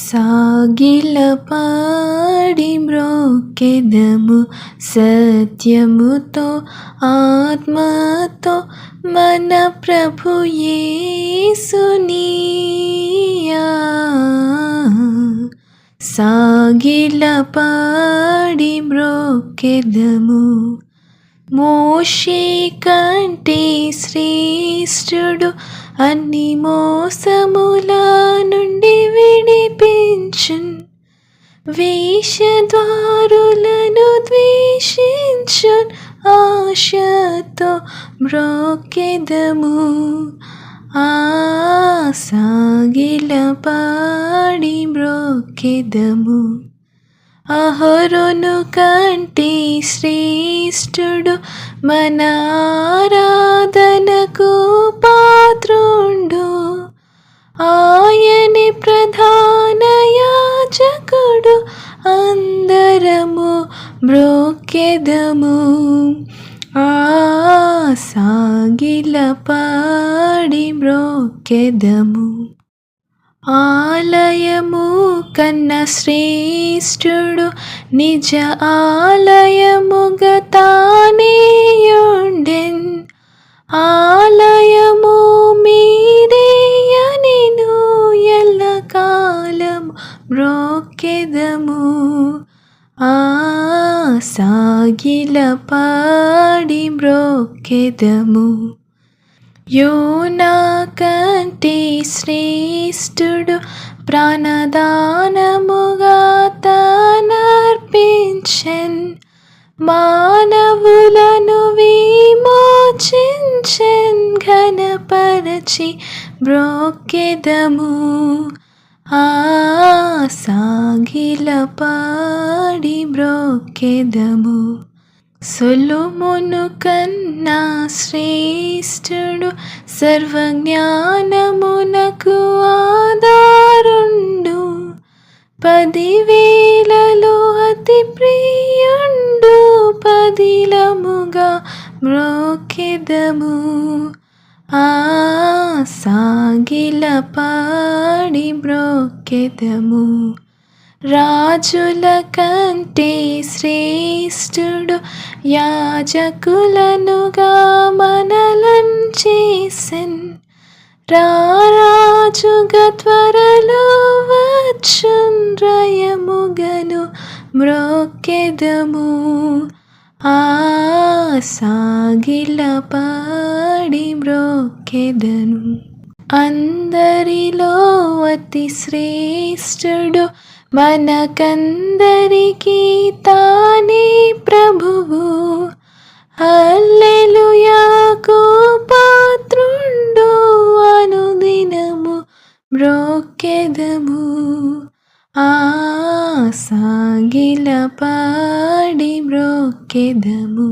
సాగిల పాడి మ్రోకెదము సత్యముతో ఆత్మతో మన ప్రభు యేసునియా సాగిల పాడి మ్రోకెదము మోషే కంటే శ్రేష్ఠుడు అన్ని మోసముల నుండి విడిపించున్. వేషద్వారులను ద్వేషించున్. ఆశతో మ్రోకెదము. ఆ సాగిల పాడి మ్రోకెదము. అహరోను కంటే శ్రేష్ఠుడు. మన ఆరాధనకు పాత్రుండు ఆయని ప్రధాన యాచకుడు అందరము బ్రోకెదము. ఆ సాగిల పాడి బ్రోకెదము. ఆలయము కన్న శ్రేష్ఠుడు నిజ ఆలయముగా తానేయుండెన్ మ్రోకెదము ఆ సాగిల పాడి మ్రోకెదము యోనా కంటే శ్రేష్ఠుడు ప్రాణదానముగా తానర్పించన్. మానవులను విమోచించన్ ఘనపరచి బ్రోకెదము. సాగిల పాడి బ్రోకెదము. సొలుమును కన్నా శ్రేష్ఠుడు సర్వజ్ఞానమునకు ఆధారుండు. పదివేలలో అతి ప్రియుండు పదిలముగా మ్రోకెదము ఆ సాగిల పాడి బ్రోకెదము. రాజుల కంటే శ్రేష్ఠుడు యాజకులనుగా మనలం చేసెన్. రారాజుగా త్వరలో వచ్చున్ మ్రోకెదము ఆ సాగిల పా బ్రోకెదను. అందరిలో అతి శ్రేష్ఠుడు మనకందరికీ తానే ప్రభువు. అల్లెలుయాకు పాత్రుండు అనుదినము బ్రోకెదము. ఆ సాగిల పాడి బ్రోకెదము.